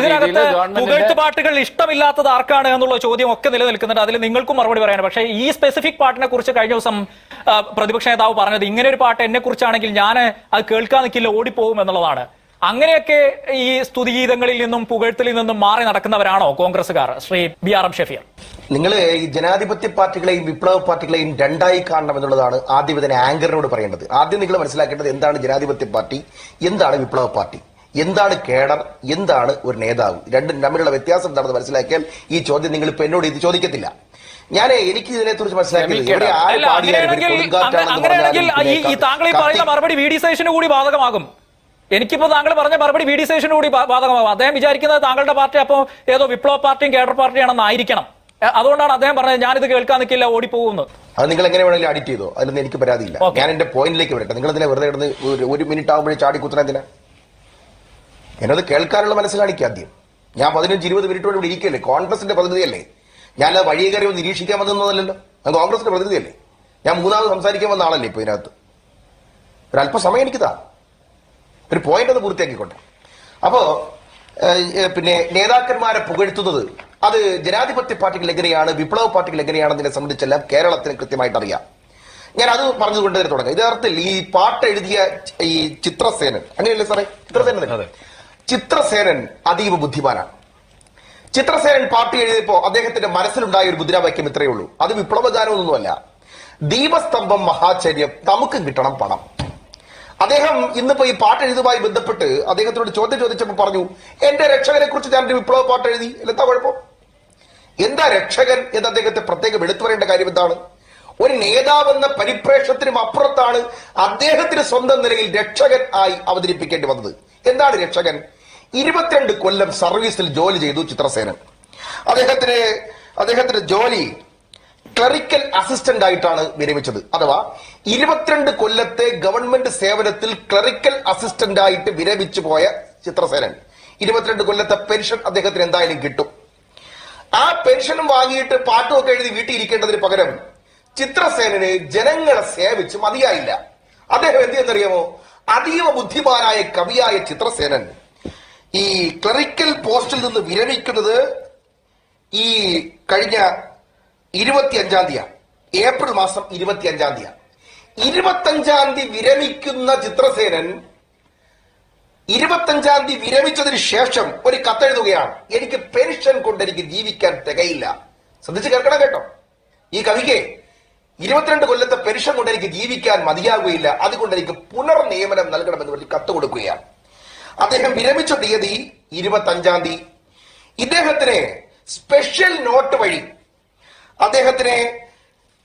ഇതിനകത്ത് രീതിയിൽ ഗവൺമെന്റിന്റെ പുകഴ്ത്ത് പാട്ടുകൾ ഇഷ്ടമില്ലാത്തത് ആർക്കാണ് എന്നുള്ള ചോദ്യം ഒക്കെ നിലനിൽക്കുന്നുണ്ട്. അതിൽ നിങ്ങൾക്കും മറുപടി പറയാൻ പക്ഷേ ഈ സ്പെസിഫിക് പാട്ടിനെ കുറിച്ച് കഴിഞ്ഞ ദിവസം പ്രതിപക്ഷ നേതാവ് പറഞ്ഞത് ഇങ്ങനെ ഒരു പാട്ട് എന്നെ കുറിച്ചാണെങ്കിൽ ഞാൻ അത് കേൾക്കാൻ നിൽക്കില്ല ഓടിപ്പോകും എന്നുള്ളതാണ്. അങ്ങനെയൊക്കെ ഈ സ്തുതിഗീതങ്ങളിൽ നിന്നും പുകഴ്ത്തലിൽ നിന്നും മാറി നടക്കുന്നവരാണോ കോൺഗ്രസുകാർ Shri B R M Shafeer നിങ്ങൾ ഈ ജനാധിപത്യ പാർട്ടികളെയും വിപ്ലവ പാർട്ടികളെയും രണ്ടായി കാണണം എന്നുള്ളതാണ് ആദ്യം ഇതിനെ ആങ്കറിനോട് പറയേണ്ടത്. ആദ്യം നിങ്ങൾ മനസ്സിലാക്കേണ്ടത് എന്താണ് ജനാധിപത്യ പാർട്ടി? എന്താണ് വിപ്ലവ പാർട്ടി? എന്താണ് കേഡർ എന്താണ് ഒരു നേതാവ്? രണ്ടും തമ്മിലുള്ള വ്യത്യാസം എന്താണെന്ന് മനസ്സിലാക്കിയാൽ ഈ ചോദ്യം നിങ്ങൾ ഇപ്പൊ എന്നോട് ഇത് ചോദിക്കത്തില്ല. ഞാൻ എനിക്ക് ഇതിനെ കുറിച്ച് ഈ താങ്കൾ ഈ പറയുന്ന മറുപടി വി ഡി സതീശന് കൂടി ബാധകമാകും. എനിക്കിപ്പോ താങ്കൾ പറഞ്ഞ മറുപടി വി ഡി സേഷനും കൂടി ബാധകമാകും. അദ്ദേഹം വിചാരിക്കുന്നത് താങ്കളുടെ പാർട്ടി അപ്പോൾ ഏതോ വിപ്ലവ പാർട്ടിയും കേഡർ പാർട്ടിയാണെന്ന് ആയിരിക്കണം. അതുകൊണ്ടാണ് അദ്ദേഹം പറഞ്ഞത് ഞാനിത് കേൾക്കാൻ നിൽക്കില്ല ഓടിപ്പോകുന്നു അത് നിങ്ങൾ എങ്ങനെ വേണമെങ്കിലും അഡിറ്റ് ചെയ്തോ. അതിലൊന്നും എനിക്ക് പരാതിയില്ല. ഞാൻ എന്റെ പോയിന്റിലേക്ക് വരട്ടെ. നിങ്ങൾ ഇതിനെ വെറുതെ കിടന്ന് ഒരു- മിനിറ്റ് ആകുമ്പോഴേ ചാടി കുത്തണ എന്തിനാ ഞാനത് കേൾക്കാനുള്ള മനസ്സ് കാണിക്കുക ആദ്യം. ഞാൻ പതിനഞ്ച് ഇരുപത് മിനിറ്റോട് ഇവിടെ ഇരിക്കല്ലേ? കോൺഗ്രസിന്റെ പ്രതിനിധിയല്ലേ? ഞാൻ വഴിയെ കയറി ഒന്ന് നിരീക്ഷിക്കാൻ വന്നതല്ലോ ഞാൻ കോൺഗ്രസിന്റെ പ്രതിനിധിയല്ലേ? ഞാൻ മൂന്നാമത് സംസാരിക്കാൻ വന്ന ആളല്ലേ ഇപ്പൊ ഇതിനകത്ത്? ഒരല്പസമയം എനിക്ക് താ ഒരു പോയിന്റ് ഒന്ന് പൂർത്തിയാക്കിക്കോട്ടെ. അപ്പോ ഏഹ്, ഏഹ്, പിന്നെ നേതാക്കന്മാരെ പുകഴ്ത്തുന്നത് അത് ജനാധിപത്യ പാർട്ടികൾ എങ്ങനെയാണ് വിപ്ലവ പാർട്ടികൾ എങ്ങനെയാണെന്നതിനെ സംബന്ധിച്ചെല്ലാം കേരളത്തിന് കൃത്യമായിട്ട് അറിയാം. ഞാൻ അത് പറഞ്ഞുകൊണ്ട് തന്നെ തുടങ്ങാം. യഥാർത്ഥത്തിൽ ഈ പാട്ട് എഴുതിയ ഈ ചിത്രസേനൻ അങ്ങനെയല്ലേ സാറേ? ചിത്രസേനൻ? ചിത്രസേനൻ അതീവ ബുദ്ധിമാനാണ്. ചിത്രസേനൻ പാർട്ടി എഴുതിയപ്പോൾ അദ്ദേഹത്തിന്റെ മനസ്സിലുണ്ടായ ഒരു മുദ്രാവാക്യം ഇത്രയേ ഉള്ളൂ. അത് വിപ്ലവഗാനമൊന്നുമല്ല. ദീപസ്തംഭം മഹാചര്യം നമുക്ക് കിട്ടണം പണം. അദ്ദേഹം ഇന്നിപ്പോ ഈ പാട്ട് എഴുതുമായി ബന്ധപ്പെട്ട് അദ്ദേഹത്തിനോട് ചോദ്യം ചോദിച്ചപ്പോൾ പറഞ്ഞു എന്റെ രക്ഷകനെ കുറിച്ച് ഞാൻ ഒരു വിപ്ലവ പാട്ട് എഴുതി എന്താ കുഴപ്പം? എന്താ രക്ഷകൻ? എന്ന് അദ്ദേഹത്തെ പ്രത്യേകം എടുത്തു പറയേണ്ട കാര്യം എന്താണ്? ഒരു നേതാവെന്ന പരിപ്രേക്ഷത്തിനും അപ്പുറത്താണ് അദ്ദേഹത്തിന് സ്വന്തം നിലയിൽ രക്ഷകൻ ആയി അവതരിപ്പിക്കേണ്ടി വന്നത്. എന്താണ് രക്ഷകൻ? ഇരുപത്തിരണ്ട് കൊല്ലം സർവീസിൽ ജോലി ചെയ്തു ചിത്രസേനൻ. അദ്ദേഹത്തിന് അദ്ദേഹത്തിന്റെ ജോലി ക്ലറിക്കൽ അസിസ്റ്റന്റ് ആയിട്ടാണ് വിരമിച്ചത്. അഥവാ ഇരുപത്തിരണ്ട് കൊല്ലത്തെ ഗവൺമെന്റ് സേവനത്തിൽ ക്ലറിക്കൽ അസിസ്റ്റന്റ് ആയിട്ട് വിരമിച്ചു പോയ ചിത്രസേനൻ. ഇരുപത്തിരണ്ട് കൊല്ലത്തെ പെൻഷൻ അദ്ദേഹത്തിന് എന്തായാലും കിട്ടും. ആ പെൻഷനും വാങ്ങിയിട്ട് പാട്ടുമൊക്കെ എഴുതി വീട്ടിൽ ഇരിക്കേണ്ടതിന് പകരം ചിത്രസേനന് ജനങ്ങളെ സേവിച്ച് മതിയായില്ല. അദ്ദേഹം എന്ത് ചെയ്യുന്നറിയാമോ അതീവ ബുദ്ധിമാനായ കവിയായ ചിത്രസേനൻ ഈ ക്ലറിക്കൽ പോസ്റ്റിൽ നിന്ന് വിരമിക്കുന്നത് ഈ കഴിഞ്ഞ ഇരുപത്തി അഞ്ചാം തീയതി ഏപ്രിൽ മാസം ഇരുപത്തി അഞ്ചാം തീയതി. ഇരുപത്തഞ്ചാം തീയതി വിരമിക്കുന്ന ചിത്രസേനൻ ഇരുപത്തഞ്ചാം തീയതി വിരമിച്ചതിന് ശേഷം ഒരു കത്തെഴുതുകയാണ്. എനിക്ക് പെൻഷൻ കൊണ്ട് എനിക്ക് ജീവിക്കാൻ തികയില്ല. ശ്രദ്ധിച്ച് കേൾക്കണം കേട്ടോ. ഈ കവിക്ക് ഇരുപത്തിരണ്ട് കൊല്ലത്തെ പെൻഷൻ കൊണ്ട് എനിക്ക് ജീവിക്കാൻ മതിയാകുകയില്ല അതുകൊണ്ട് എനിക്ക് പുനർനിയമനം നൽകണമെന്ന് പറഞ്ഞ് കത്ത് കൊടുക്കുകയാണ്. അദ്ദേഹം വിരമിച്ച തീയതി ഇരുപത്തഞ്ചാം തീയതി. ഇദ്ദേഹത്തിന് സ്പെഷ്യൽ നോട്ട് വഴി അദ്ദേഹത്തിന്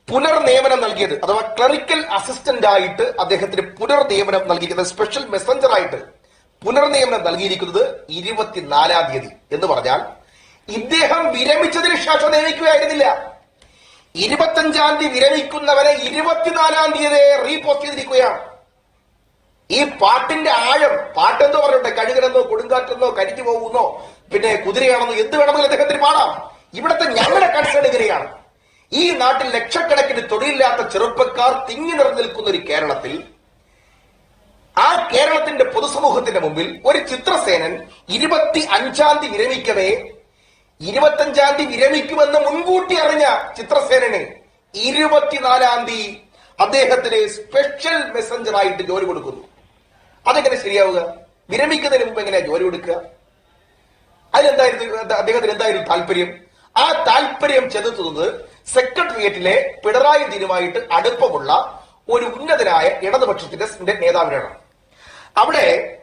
പുനർനിയമനം നൽകിയത് അഥവാ ക്ലറിക്കൽ അസിസ്റ്റന്റ് ആയിട്ട് അദ്ദേഹത്തിന് പുനർനിയമനം നൽകിയിരിക്കുന്നത് സ്പെഷ്യൽ മെസ്സഞ്ചർ ആയിട്ട് പുനർനിയമനം നൽകിയിരിക്കുന്നത് ഇരുപത്തിനാലാം തീയതി എന്ന് പറഞ്ഞാൽ ഇദ്ദേഹം വിരമിച്ചതിന് ശേഷം നിയമിക്കുകയായിരുന്നില്ല ഇരുപത്തഞ്ചാം തീയതി വിരമിക്കുന്നവരെ ഇരുപത്തിനാലാം തീയതി റീപോസ്റ്റ് ചെയ്തിരിക്കുകയാണ്. ഈ പാട്ടിന്റെ ആഴം പാട്ടെന്തോ പറഞ്ഞോട്ടെ കഴുകനെന്നോ കൊടുങ്കാറ്റെന്നോ കരിഞ്ഞു പോകുന്നോ പിന്നെ കുതിരയാണെന്നോ എന്ത് വേണമെങ്കിലും അദ്ദേഹത്തിന് പാടാം. ഇവിടുത്തെ ഞങ്ങളുടെ കൺസേൺ ഇങ്ങനെയാണ്. ഈ നാട്ടിൽ ലക്ഷക്കണക്കിന് തൊഴിലില്ലാത്ത ചെറുപ്പക്കാർ തിങ്ങി നിറഞ്ഞു നിൽക്കുന്ന ഒരു കേരളത്തിൽ ആ കേരളത്തിന്റെ പൊതുസമൂഹത്തിന്റെ മുമ്പിൽ ഒരു ചിത്രസേനൻ ഇരുപത്തി അഞ്ചാം തീയതി വിരമിക്കവേ ഇരുപത്തഞ്ചാം തീയതി വിരമിക്കുമെന്ന് മുൻകൂട്ടി അറിഞ്ഞ ചിത്രസേനന് ഇരുപത്തിനാലാം തീയതി അദ്ദേഹത്തിന് സ്പെഷ്യൽ മെസ്സഞ്ചറായിട്ട് ജോലി കൊടുക്കുന്നു. അതെങ്ങനെ ശരിയാവുക? വിരമിക്കുന്നതിന് മുമ്പ് എങ്ങനെയാ ജോലി കൊടുക്കുക? അതിലെന്തായിരുന്നു? അദ്ദേഹത്തിന് എന്തായിരുന്നു താല്പര്യം? ആ താല്പര്യം ചെലുത്തുന്നത് സെക്രട്ടേറിയറ്റിലെ പിണറായി ദിനുമായിട്ട് അടുപ്പമുള്ള ഒരു ഉന്നതനായ ഇടതുപക്ഷത്തിന്റെ നേതാവിനാണ്. അവിടെ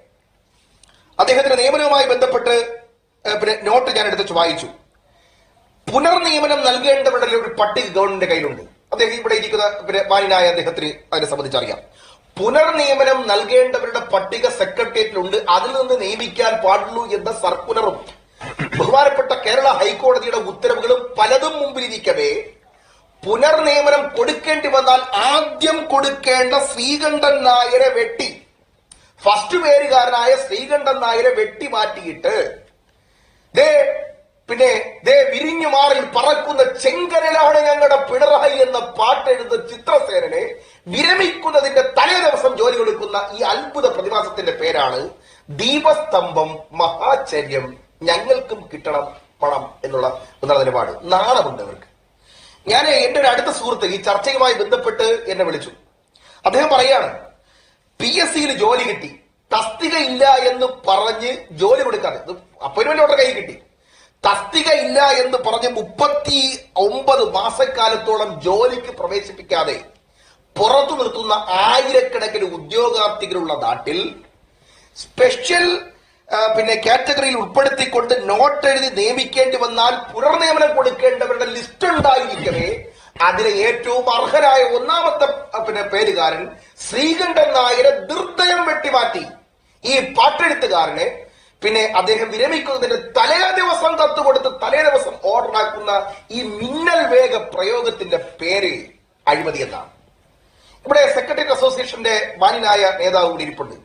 അദ്ദേഹത്തിന്റെ നിയമനവുമായി ബന്ധപ്പെട്ട് പിന്നെ നോട്ട് ഞാൻ എടുത്ത് വായിച്ചു. പുനർനിയമനം നൽകേണ്ടവരുടെ ഒരു പട്ടിക ഗവൺമെന്റിന്റെ കയ്യിലുണ്ട്. അദ്ദേഹം ഇവിടെ ഇരിക്കുന്ന പിന്നെ മാന്യനായ അദ്ദേഹത്തിന് അതിനെ സംബന്ധിച്ച് അറിയാം. പുനർനിയമനം നൽകേണ്ടവരുടെ പട്ടിക സെക്രട്ടേറിയറ്റിലുണ്ട്. അതിൽ നിന്ന് നിയമിക്കാൻ പാടുള്ളൂ എന്ന സർക്കുലറും ബഹുമാനപ്പെട്ട കേരള ഹൈക്കോടതിയുടെ ഉത്തരവുകളും പലതും മുമ്പിലിരിക്കവേ പുനർനിയമനം കൊടുക്കേണ്ടി വന്നാൽ ആദ്യം കൊടുക്കേണ്ട ശ്രീകണ്ഠൻ നായരെ വെട്ടി ഫസ്റ്റ് പേരുകാരനായ ശ്രീകണ്ഠൻ നായരെ വെട്ടി മാറ്റിയിട്ട് ദേ പിന്നെ ദേ വിരിഞ്ഞു മാറി പറക്കുന്ന ചെങ്കരലാണ് ഞങ്ങളുടെ പിണറായി എന്ന പാട്ടെഴുത ചിത്രസേനനെ വിരമിക്കുന്നതിന്റെ തലേ ദിവസം ജോലി കൊടുക്കുന്ന ഈ അത്ഭുത പ്രതിഭാസത്തിന്റെ പേരാണ് ദീപസ്തംഭം മഹാചര്യം. ഞങ്ങൾക്കും കിട്ടണം പണം എന്നുള്ള എന്നുള്ള നിലപാട്. നാണമുണ്ട് അവർക്ക്. ഞാൻ എന്റെ ഒരു അടുത്ത സുഹൃത്ത് ഈ ചർച്ചയുമായി ബന്ധപ്പെട്ട് എന്നെ വിളിച്ചു. അദ്ദേഹം പറയാണ് പി എസ് സിയിൽ ജോലി കിട്ടി. തസ്തിക ഇല്ല എന്ന് പറഞ്ഞ് ജോലി കൊടുക്കാതെ. അപ്പോയിന്റ്മെന്റ് ഓർഡർ കൈ കിട്ടി. തസ്തിക ഇല്ല എന്ന് പറഞ്ഞ് മുപ്പത്തി ഒമ്പത് മാസക്കാലത്തോളം ജോലിക്ക് പ്രവേശിപ്പിക്കാതെ പുറത്തു നിർത്തുന്ന ആയിരക്കണക്കിന് ഉദ്യോഗാർത്ഥികളുള്ള നാട്ടിൽ സ്പെഷ്യൽ പിന്നെ കാറ്റഗറിയിൽ ഉൾപ്പെടുത്തിക്കൊണ്ട് നോട്ട് എഴുതി നിയമിക്കേണ്ടി വന്നാൽ പുനർനിയമനം കൊടുക്കേണ്ടവരുടെ ലിസ്റ്റ് ഉണ്ടായിരിക്കവേ. അതിലെ ഏറ്റവും അർഹരായ ഒന്നാമത്തെ പിന്നെ പേരുകാരൻ ശ്രീകണ്ഠൻ നായരെ ദുർദയം വെട്ടിമാറ്റി. ഈ പാട്ടെഴുത്തുകാരനെ പിന്നെ അദ്ദേഹം വിരമിക്കുന്നതിന്റെ തലേ ദിവസം കത്ത് കൊടുത്ത് തലേ ദിവസം ഓർഡർ ആക്കുന്ന ഈ മിന്നൽ വേഗ പ്രയോഗത്തിന്റെ പേര് അഴിമതി എന്നാണ്. ഇവിടെ സെക്രട്ടറി അസോസിയേഷന്റെ മാന്യനായ നേതാവ് കൂടി ഇരിപ്പുണ്ട്.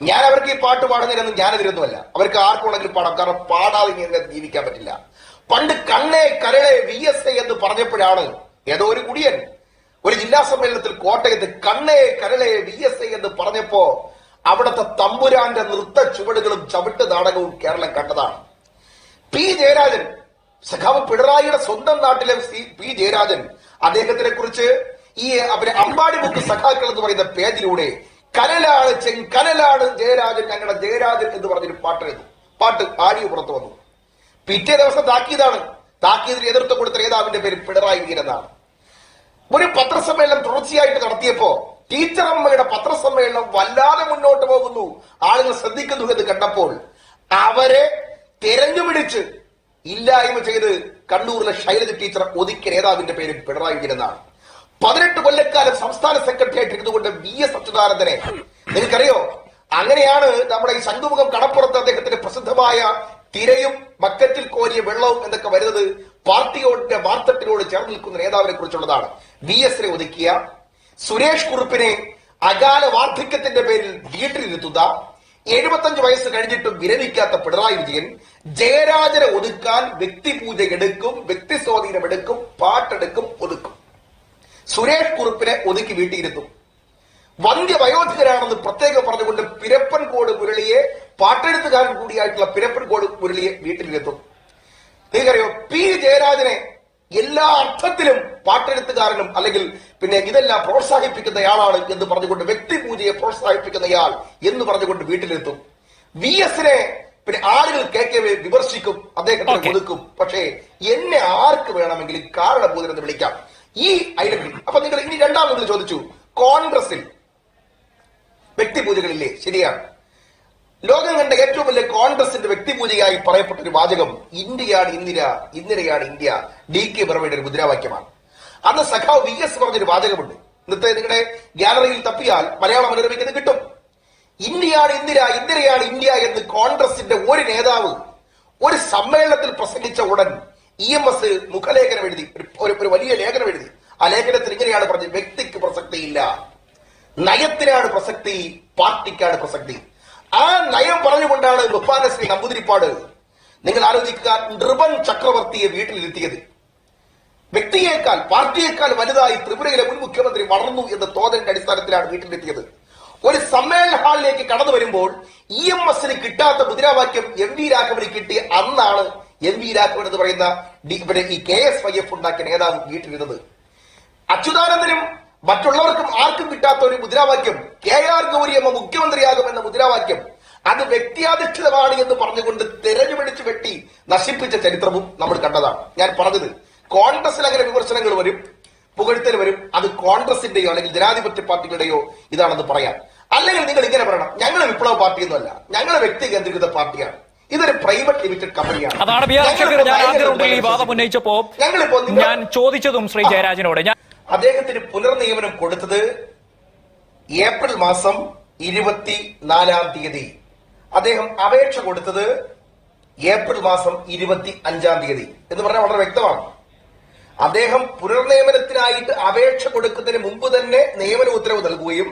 ഞാൻ അവർക്ക് ഈ പാട്ട് പാടുന്നതിനൊന്നും ഞാനെതിരൊന്നുമല്ല അവർക്ക് ആർക്കുണ്ടെങ്കിലും പാടാം. കാരണം പാടാതെ ഇങ്ങനെ ജീവിക്കാൻ പറ്റില്ല. പണ്ട് കണ്ണേ കരളെ വി എസ് എ എന്ന് പറഞ്ഞപ്പോഴാണ് ഏതോ ഒരു കുടിയൻ ഒരു ജില്ലാ സമ്മേളനത്തിൽ കോട്ടയത്ത് കണ്ണേ കരളെ വി എസ് എ എന്ന് പറഞ്ഞപ്പോ അവിടുത്തെ തമ്പുരാന്റെ നൃത്ത ചുവടുകളും ചവിട്ട് നാടകവും കേരളം കണ്ടതാണ്. പി ജയരാജൻ സഖാവ് പിണറായിയുടെ സ്വന്തം നാട്ടിലെ പി ജയരാജൻ അദ്ദേഹത്തിനെ കുറിച്ച് ഈ അവരെ അമ്പാടി ബുക്ക് സഖാക്കൾ എന്ന് പറയുന്ന പേജിലൂടെ കനലാണ് ചെങ്കനലാണ് ജയരാജൻ ഞങ്ങളുടെ ജയരാജൻ എന്ന് പറഞ്ഞൊരു പാട്ട് എഴുതും. പാട്ട് ആടി പുറത്തു വന്നു. പിറ്റേ ദിവസം താക്കീതാണ്. താക്കീതിന് എതിർത്ത് കൊടുത്ത നേതാവിന്റെ പേര് പിണറായി വീരനാണ് ഒരു പത്രസമ്മേളനം തുടർച്ചയായിട്ട് നടത്തിയപ്പോ ടീച്ചർ അമ്മയുടെ പത്രസമ്മേളനം വല്ലാതെ മുന്നോട്ട് പോകുന്നു. ആളുകൾ ശ്രദ്ധിക്കുന്നു എന്ന് കണ്ടപ്പോൾ അവരെ തെരഞ്ഞുപിടിച്ച് ഇല്ലായ്മ ചെയ്ത് കണ്ണൂരിലെ ശൈലജ ടീച്ചർ ഒതുക്കിയ നേതാവിന്റെ പേര് പിണറായി വിജയൻ പതിനെട്ട് കൊല്ലക്കാലം സംസ്ഥാന സെക്രട്ടറി ആയിട്ട് ഇരുന്നുകൊണ്ട് വി എസ് അച്യുതാനന്ദനെ. നിങ്ങൾക്കറിയോ? അങ്ങനെയാണ് നമ്മുടെ ഈ ശംഖുമുഖം കടപ്പുറത്ത് അദ്ദേഹത്തിന്റെ പ്രസിദ്ധമായ തിരയും ബക്കറ്റിൽ കോരിയ വെള്ളവും എന്നൊക്കെ വരുന്നത് പാർട്ടിയോടെ വാർത്തട്ടിനോട് ചേർന്ന് നിൽക്കുന്ന നേതാവിനെ കുറിച്ചുള്ളതാണ്. വി എസിനെ ഒതുക്കിയ സുരേഷ് കുറുപ്പിനെ അകാല വാർദ്ധക്യത്തിന്റെ പേരിൽ വീട്ടിലിരുത്തുക എഴുപത്തഞ്ച് വയസ്സ് കഴിഞ്ഞിട്ടും വിരമിക്കാത്ത പിണറായി വിജയൻ ജയരാജനെ ഒതുക്കാൻ വ്യക്തിപൂജ എടുക്കും വ്യക്തി സ്വാധീനം എടുക്കും പാട്ടെടുക്കും ഒതുക്കും. സുരേഷ് കുറുപ്പിനെ ഒതുക്കി വീട്ടിയിരുത്തും. വന്ധ്യ വയോധികരാണെന്ന് പ്രത്യേകം പറഞ്ഞുകൊണ്ട് പിരപ്പൻകോട് മുരളിയെ പാട്ടെഴുത്തുകാരൻ കൂടിയായിട്ടുള്ള പിരപ്പൻകോട് മുരളിയെ വീട്ടിലിരുത്തും. നിങ്ങൾക്കറിയോ പി ജയരാജനെ എല്ലാ അർത്ഥത്തിലും പാട്ടെഴുത്തുകാരനും അല്ലെങ്കിൽ പിന്നെ ഇതെല്ലാം പ്രോത്സാഹിപ്പിക്കുന്നയാളാണ് എന്ന് പറഞ്ഞുകൊണ്ട് വ്യക്തിപൂജയെ പ്രോത്സാഹിപ്പിക്കുന്നയാൾ എന്ന് പറഞ്ഞുകൊണ്ട് വീട്ടിലെത്തും. വി എസിനെ പിന്നെ ആളുകൾ കേൾക്കവേ വിമർശിക്കും അദ്ദേഹത്തെ കൊടുക്കും. ഒതുക്കും പക്ഷേ എന്നെ ആർക്ക് വേണമെങ്കിലും കാരണഭൂതൻ എന്ന് വിളിക്കാം. ഈ ഐഡന്റിറ്റി അപ്പൊ നിങ്ങൾ ഇനി രണ്ടാമത് ചോദിച്ചു. കോൺഗ്രസിൽ വ്യക്തിപൂജകളില്ലേ? ശരിയാണ് ലോകം കണ്ട ഏറ്റവും വലിയ കോൺഗ്രസിന്റെ വ്യക്തിപൂജയായി പറയപ്പെട്ട ഒരു വാചകം ഇന്ത്യയാണ് ഇന്ദിര ഇന്ദിരയാണ് ഇന്ത്യ ഡി കെ ബർമയുടെ ഒരു മുദ്രാവാക്യമാണ്. അന്ന് സഖാവ് വി എസ് പറഞ്ഞൊരു വാചകമുണ്ട്. ഇന്നത്തെ നിങ്ങളുടെ ഗാലറിയിൽ തപ്പിയാൽ മലയാള മനോരമയ്ക്ക് കിട്ടും. ഇന്ത്യയാണ് ഇന്ദിര ഇന്ദിരയാണ് ഇന്ത്യ എന്ന് കോൺഗ്രസിന്റെ ഒരു നേതാവ് ഒരു സമ്മേളനത്തിൽ പ്രസംഗിച്ച ഉടൻ ഇ എം എസ് മുഖലേഖനം എഴുതി ഒരു- വലിയ ലേഖനം എഴുതി. ആ ലേഖനത്തിൽ ഇങ്ങനെയാണ് പറഞ്ഞത് വ്യക്തിക്ക് പ്രസക്തിയില്ല. നയത്തിനാണ് പ്രസക്തി പാർട്ടിക്കാണ് പ്രസക്തി. ആ നയം പറഞ്ഞുകൊണ്ടാണ് ബഹുമാനശ്രീ നമ്പൂതിരിപ്പാട് നിങ്ങൾ ആലോചിക്കുക നൃപൻ ചക്രവർത്തിയെ വീട്ടിലിരുത്തിയത്. വ്യക്തിയേക്കാൾ പാർട്ടിയേക്കാൾ വലുതായി ത്രിപുരയിലെ മുൻ മുഖ്യമന്ത്രി വളർന്നു എന്ന തോന്നലിന്റെ അടിസ്ഥാനത്തിലാണ് വീട്ടിലെത്തിയത്. ഒരു സമ്മേളന ഹാളിലേക്ക് കടന്നു വരുമ്പോൾ ഇ എം എസിന് കിട്ടാത്ത മുദ്രാവാക്യം എം വി രാഘവന് കിട്ടിയ അന്നാണ് എം വി രാഘവൻ എന്ന് പറയുന്ന ഈ കെ എസ് വൈ എഫ് ഉണ്ടാക്കിയ നേതാവ് വീട്ടിലിരുന്നത്. അച്യുതാനന്ദനും മറ്റുള്ളവർക്കും ആർക്കും കിട്ടാത്ത ഒരു മുദ്രാവാക്യം കെ ആർ ഗൗരിയമ്മ മുഖ്യമന്ത്രിയാകും എന്ന മുദ്രാവാക്യം അത് വ്യക്തിയാധിഷ്ഠിതമാണ് എന്ന് പറഞ്ഞുകൊണ്ട് തെരഞ്ഞുപിടിച്ച് വെട്ടി നശിപ്പിച്ച ചരിത്രവും നമ്മൾ കണ്ടതാണ്. ഞാൻ പറഞ്ഞത് കോൺഗ്രസിൽ അങ്ങനെ വിമർശനങ്ങൾ വരും പുകഴ്ത്തൽ വരും അത് കോൺഗ്രസിന്റെയോ അല്ലെങ്കിൽ ജനാധിപത്യ പാർട്ടികളുടെയോ ഇതാണെന്ന് പറയാം. അല്ലെങ്കിൽ നിങ്ങൾ ഇങ്ങനെ പറയണം ഞങ്ങൾ വിപ്ലവ പാർട്ടിയൊന്നുമല്ല ഞങ്ങൾ വ്യക്തി കേന്ദ്രീകൃത പാർട്ടിയാണ്. ഇതൊരു പ്രൈവറ്റ് ലിമിറ്റഡ് കമ്പനിയാണ്. അതാണ് ഞാൻ ആദ്യ റൗണ്ടിൽ ഈ വാദം ഉന്നയിച്ചപ്പോ ഞങ്ങളിപ്പോ ഞാൻ ചോദിച്ചതും ശ്രീ ജയരാജനോട്. ഞാൻ അദ്ദേഹത്തിന് പുനർനിയമനം കൊടുത്തത് ഏപ്രിൽ മാസം ഇരുപത്തി നാലാം തീയതി. അദ്ദേഹം അപേക്ഷ കൊടുത്തത് ഏപ്രിൽ മാസം ഇരുപത്തി അഞ്ചാം തീയതി എന്ന് പറഞ്ഞാൽ വളരെ വ്യക്തമാണ്. അദ്ദേഹം പുനർനിയമനത്തിനായിട്ട് അപേക്ഷ കൊടുക്കുന്നതിന് മുമ്പ് തന്നെ നിയമന ഉത്തരവ് നൽകുകയും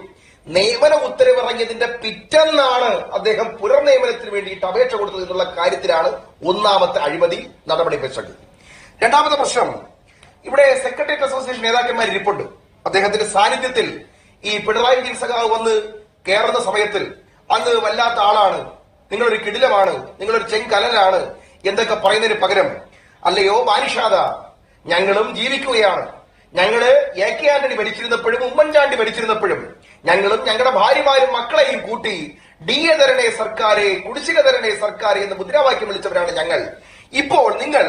നിയമന ഉത്തരവ് ഇറങ്ങിയതിന്റെ പിറ്റന്നാണ് അദ്ദേഹം പുനർനിയമനത്തിന് വേണ്ടിയിട്ട് അപേക്ഷ കൊടുത്തത് എന്നുള്ള കാര്യത്തിലാണ് ഒന്നാമത്തെ അഴിമതി നടപടി പ്രശ്നം രണ്ടാമത്തെ പ്രശ്നം ഇവിടെ സെക്രട്ടേറിയറ്റ് അസോസിയേഷൻ നേതാക്കന്മാർ ഇരിപ്പുണ്ട്. അദ്ദേഹത്തിന്റെ സാന്നിധ്യത്തിൽ ഈ പിണറായി വിജയൻ സഖാവ് വന്ന് കയറുന്ന സമയത്തിൽ അന്ന് വല്ലാത്ത ആളാണ്. നിങ്ങളൊരു കിടിലമാണ്. നിങ്ങളൊരു ചെങ്കലനാണ് എന്തൊക്കെ പറയുന്നതിന് പകരം അല്ലയോ മാനിഷാദ ഞങ്ങളും ജീവിക്കുകയാണ്. ഞങ്ങൾ എ കെ ആന്റണി ഭരിച്ചിരുന്നപ്പോഴും ഉമ്മൻചാണ്ടി ഭരിച്ചിരുന്നപ്പോഴും ഞങ്ങളും ഞങ്ങളുടെ ഭാര്യമാരും മക്കളെയും കൂട്ടി ഡി എ തരണേ സർക്കാരെ കുടിശ്ശിക തരണേ സർക്കാരെ എന്ന് മുദ്രാവാക്യം വിളിച്ചവരാണ് ഞങ്ങൾ. ഇപ്പോൾ നിങ്ങൾ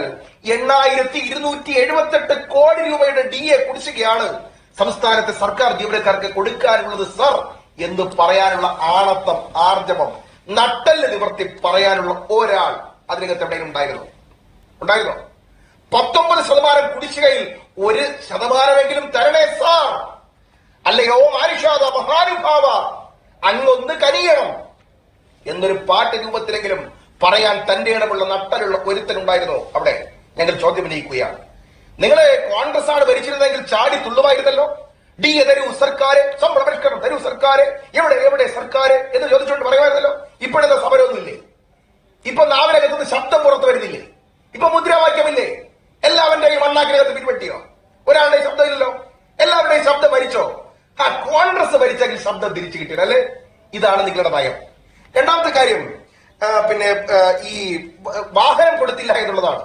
എണ്ണായിരത്തി ഇരുന്നൂറ്റി എഴുപത്തെട്ട് കോടി രൂപയുടെ ഡി എ കുടിശ്ശികയാണ് സംസ്ഥാനത്തെ സർക്കാർ ജീവനക്കാർക്ക് കൊടുക്കാനുള്ളത് സർ എന്ന് പറയാനുള്ള ആണത്തം ആർജവം നട്ടൽ നിവർത്തി പറയാനുള്ള ഒരാൾ അതിനകത്ത് എവിടെയും ഉണ്ടായിരുന്നു? ഉണ്ടായിരുന്നോ? പത്തൊമ്പത് ശതമാനം കുടിശ്ശികയിൽ ഒരു ശതമാനമെങ്കിലും തരണേ സാർ. അല്ലയോ മാനുഷാദ മഹാനുഭാവ അങ്ങൊന്ന് കനിയണം. എന്നൊരു പാട്ട് രൂപത്തിലെങ്കിലും പറയാൻ തന്റെ ഇടമുള്ള നട്ടലുള്ള ഒരുത്തനുണ്ടായിരുന്നു അവിടെ. ഞങ്ങൾ ചോദ്യം ഉന്നയിക്കുകയാണ്. നിങ്ങളെ കോൺഗ്രസ് ആണ് ഭരിച്ചിരുന്നെങ്കിൽ ചാടി തുള്ളുമായിരുന്നല്ലോ? ഡി തരൂ സർക്കാര് പരിഷ്കരണം തരൂ സർക്കാര് എവിടെ എവിടെ സർക്കാര് എന്ന് ചോദിച്ചുകൊണ്ട് പറയുമായിരുന്നല്ലോ? ഇപ്പോഴത്തെ സമരമൊന്നുമില്ലേ? ഇപ്പൊ നാവിനകത്തുനിന്ന് ശബ്ദം പുറത്തു വരുന്നില്ലേ? ഇപ്പൊ മുദ്രാവാക്യമില്ലേ? എല്ലാവരുടെയും മണ്ണാക്കിനകത്ത് പിൻപറ്റിയോ ഒരാളുടെയും ശബ്ദമില്ലല്ലോ എല്ലാവരുടെയും ശബ്ദം ഭരിച്ചോ ആ കോൺഗ്രസ് ഭരിച്ചെങ്കിൽ ശബ്ദം തിരിച്ചു കിട്ടിയത് അല്ലേ? ഇതാണ് നിങ്ങളുടെ നയം രണ്ടാമത്തെ കാര്യം പിന്നെ ഈ വാഹനം കൊടുത്തില്ല എന്നുള്ളതാണ്.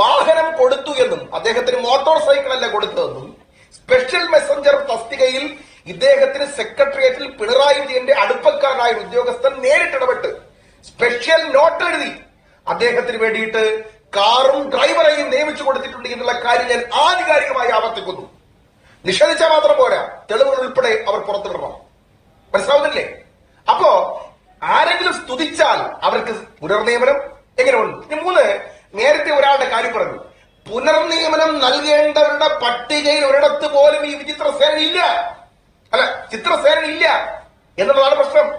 വാഹനം കൊടുത്തു എന്നും അദ്ദേഹത്തിന് മോട്ടോർ സൈക്കിൾ അല്ല കൊടുത്തതെന്നും സ്പെഷ്യൽ മെസ്സഞ്ചർ തസ്തികയിൽ ഇദ്ദേഹത്തിന് സെക്രട്ടേറിയറ്റിൽ പിണറായി വിജയന്റെ അടുപ്പക്കാരനായ ഉദ്യോഗസ്ഥൻ നേരിട്ട് ഇടപെട്ട് സ്പെഷ്യൽ നോട്ട് എഴുതി. അദ്ദേഹത്തിന് വേണ്ടിയിട്ട് കാറും ഡ്രൈവറെയും നിയമിച്ചു കൊടുത്തിട്ടുണ്ട് എന്നുള്ള കാര്യം ഞാൻ ആധികാരികമായി ആവർത്തിക്കുന്നു. നിഷേധിച്ചാൽ മാത്രം പോരാ. തെളിവുകൾ ഉൾപ്പെടെ അവർ പുറത്തുവിടണം മനസ്സിലാവുന്നില്ലേ? അപ്പോ ആരെങ്കിലും സ്തുതിച്ചാൽ അവർക്ക് പുനർനിയമനം? എങ്ങനെ ഉണ്ട് ഇനി മൂന്ന് നേരത്തെ ഒരാളുടെ കാര്യം പറഞ്ഞു. പുനർനിയമനം നൽകേണ്ടവരുടെ പട്ടികയിൽ ഒരിടത്ത് പോലും ഈ വിചിത്ര സേന ഇല്ല. അല്ല ചിത്രസേന ഇല്ല എന്നുള്ളതാണ് പ്രശ്നം.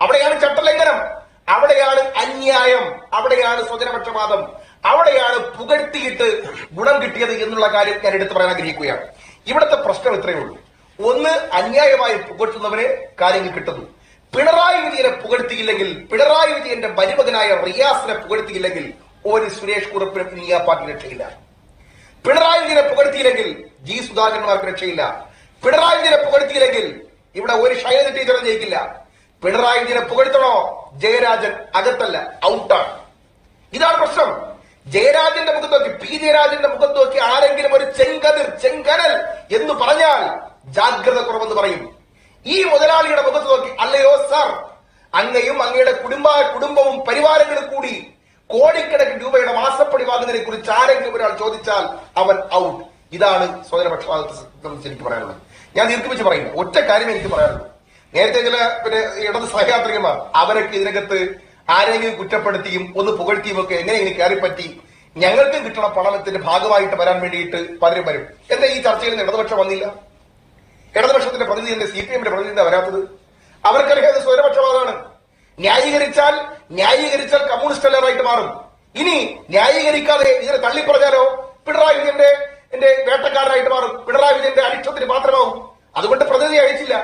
അവിടെയാണ് ചട്ടലംഘനം. അവിടെയാണ് അന്യായം. അവിടെയാണ് സ്വജനപക്ഷപാതം. അവിടെയാണ് പുകഴ്ത്തിയിട്ട് ഗുണം കിട്ടിയത് എന്നുള്ള കാര്യം ഞാൻ എടുത്തു പറയാൻ ആഗ്രഹിക്കുകയാണ്. ഇവിടുത്തെ പ്രശ്നം ഇത്രയേ ഉള്ളൂ. ഒന്ന് അന്യായമായി പുകഴ്ത്തുന്നവരെ കാര്യങ്ങൾ കിട്ടുന്നു. പിണറായി വിജയനെ പുകഴ്ത്തിയില്ലെങ്കിൽ പിണറായി വിജയന്റെ മരുമകനായ റിയാസിനെ പുകഴ്ത്തിയില്ലെങ്കിൽ ഒരു സുരേഷ് കുറുപ്പിനും ഇനി ആ പാർട്ടി രക്ഷയില്ല. പിണറായി വിജയനെ പുകഴ്ത്തിയില്ലെങ്കിൽ ജി സുധാകരന്മാർക്ക് രക്ഷയില്ല. പിണറായി വിജയനെ പുകഴ്ത്തിയില്ലെങ്കിൽ ഇവിടെ ഒരു ശൈലജ ടീച്ചറെ ജയിക്കില്ല. പിണറായി വിജയനെ പുകഴ്ത്തണോ? ജയരാജൻ അകത്തല്ല ഔട്ടാണ്. ഇതാണ് പ്രശ്നം. ജയരാജന്റെ മുഖത്ത് നോക്കി പി ജയരാജന്റെ മുഖത്ത് നോക്കി ആരെങ്കിലും ഒരു ചെങ്കതിർ ചെങ്കനൽ എന്ന് പറഞ്ഞാൽ ജാഗ്രത കുറവെന്ന് പറയും. ഈ മുതലാളിയുടെ മുഖത്ത് നോക്കി അല്ലയോ സാർ അങ്ങയും അങ്ങയുടെ കുടുംബ കുടുംബവും പരിവാരങ്ങളും കൂടി കോടിക്കണക്കിന് രൂപയുടെ മാസപ്പടി വാങ്ങുന്നതിനെ കുറിച്ച് ആരെങ്കിലും ഒരാൾ ചോദിച്ചാൽ അവൻ ഔട്ട്. ഇതാണ് സ്വതന്ത്ര എനിക്ക് പറയാനുള്ളത്. ഞാൻ ദീർഘിപ്പിച്ച് പറയുന്നു. ഒറ്റ കാര്യം എനിക്ക് പറയാനുള്ളൂ. നേരത്തെ ചില പിന്നെ ഇടത് സഹയാത്രികന്മാർ അവരൊക്കെ ഇതിനകത്ത് ആരെങ്കിലും കുറ്റപ്പെടുത്തിയും ഒന്ന് പുകഴ്ത്തിയും ഒക്കെ എങ്ങനെയെങ്കിലും കയറിപ്പറ്റി ഞങ്ങൾക്കും കിട്ടണ പണത്തിന്റെ ഭാഗമായിട്ട് വരാൻ വേണ്ടിയിട്ട് പലരും വരും. എന്താ ഈ ചർച്ചയിൽ നിന്ന് ഇടതുപക്ഷം വന്നില്ല? ഇടതുപക്ഷത്തിന്റെ പ്രതിനിധി സി പി എമ്മിന്റെ പ്രതിനിധി വരാത്തത് അവർക്കറിയാം ഇത് സ്വയരപക്ഷപാതമാണ് ന്യായീകരിച്ചാൽ ന്യായീകരിച്ചാൽ കമ്മ്യൂണിസ്റ്റ് അല്ലാതായിട്ട് മാറും. ഇനി ന്യായീകരിക്കാതെ ഇതിനെ തള്ളിപ്പറഞ്ഞാലോ? പിണറായി വിജയന്റെ എന്റെ വേട്ടക്കാരനായിട്ട് മാറും. പിണറായി വിജയന്റെ അരിഷ്ടത്തിന് മാത്രമാവും. അതുകൊണ്ട് പ്രതിനിധി അയച്ചില്ല.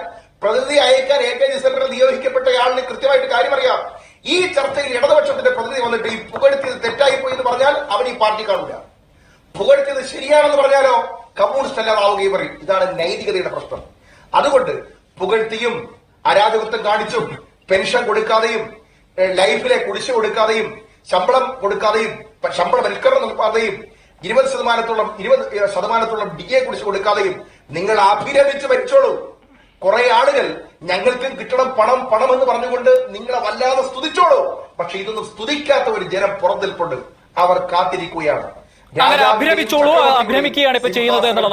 പ്രതിനിധി അയക്കാൻ എ കെ ജി സെന്ററിൽ നിയോഗിക്കപ്പെട്ട ആളിന് കൃത്യമായിട്ട് കാര്യം അറിയാം ഈ ചർച്ചയിൽ ഇടതുപക്ഷത്തിന്റെ പ്രതിനിധി വന്നിട്ട് ഈ പുകഴ്ത്തിയത് തെറ്റായി പോയി എന്ന് പറഞ്ഞാൽ അവൻ ഈ പാർട്ടി കാണില്ല പുകഴ്ത്തിയത് ശരിയാണെന്ന് പറഞ്ഞാലോ? കമ്മ്യൂണിസ്റ്റ് അല്ലാതാവുകയും പറയും. ഇതാണ് നൈതികതയുടെ പ്രശ്നം. അതുകൊണ്ട് പുകഴ്ത്തിയും അരാജകത്വം കാണിച്ചും പെൻഷൻ കൊടുക്കാതെയും ലൈഫിലെ കുടിശ് കൊടുക്കാതെയും ശമ്പളം കൊടുക്കാതെയും ശമ്പള വൽക്കരണം നടത്താതെയും ഇരുപത് ശതമാനത്തോളം ഇരുപത് ശതമാനത്തോളം ഡി എ കുടിശ്ശിക കൊടുക്കാതെയും നിങ്ങൾ അഭിരമിച്ച് മരിച്ചോളൂ. കുറെ ആളുകൾ ഞങ്ങൾക്കും കിട്ടണം പണം പണം എന്ന് പറഞ്ഞുകൊണ്ട് നിങ്ങളെ വല്ലാതെ സ്തുതിച്ചോളൂ. പക്ഷെ ഇതൊന്നും സ്തുതിക്കാത്ത ഒരു ജനം പുറത്തിൽപ്പുണ്ട് അവർ കാത്തിരിക്കുകയാണ്. അങ്ങനെ അഭിരമിച്ചോളൂ അഭിരമിക്കുകയാണ് ഇപ്പൊ ചെയ്യുന്നത് എന്നുള്ളതാണ്.